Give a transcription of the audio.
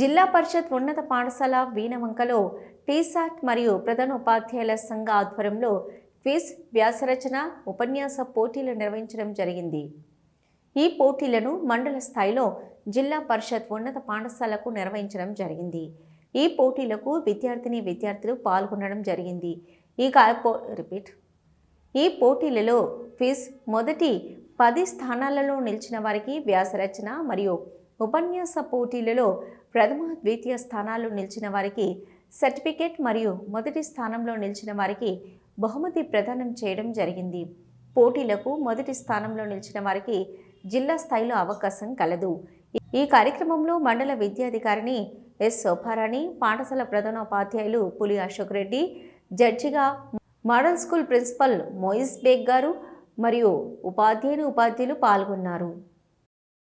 జిల్లా పరిషత్ ఉన్నత పాఠశాల వీణవంకలో టీసాట్ మరియు ప్రధాన ఉపాధ్యాయుల సంఘ ఆధ్వర్యంలో క్విజ్ వ్యాసరచన ఉపన్యాస పోటీలు నిర్వహించడం జరిగింది. ఈ పోటీలను మండల స్థాయిలో జిల్లా పరిషత్ ఉన్నత పాఠశాలకు నిర్వహించడం జరిగింది. ఈ పోటీలకు విద్యార్థిని విద్యార్థులు పాల్గొనడం జరిగింది. ఈ రిపీట్. ఈ పోటీలలో క్విజ్ మొదటి పది స్థానాలలో నిలిచిన వారికి వ్యాసరచన మరియు ఉపన్యాస పోటీలలో ప్రథమ ద్వితీయ స్థానాలు నిలిచిన వారికి సర్టిఫికేట్ మరియు మొదటి స్థానంలో నిలిచిన వారికి బహుమతి ప్రదానం చేయడం జరిగింది. పోటీలకు మొదటి స్థానంలో నిలిచిన వారికి జిల్లా స్థాయిలో అవకాశం కలదు. ఈ కార్యక్రమంలో మండల విద్యాధికారిని ఎస్. శోభారాణి పాఠశాల ప్రధానోపాధ్యాయులు పులి అశోక్ రెడ్డి జడ్జిగా model school principal Moiz Baig గారు మరియు ఉపాధ్యాయుని ఉపాధ్యాయులు పాల్గొన్నారు.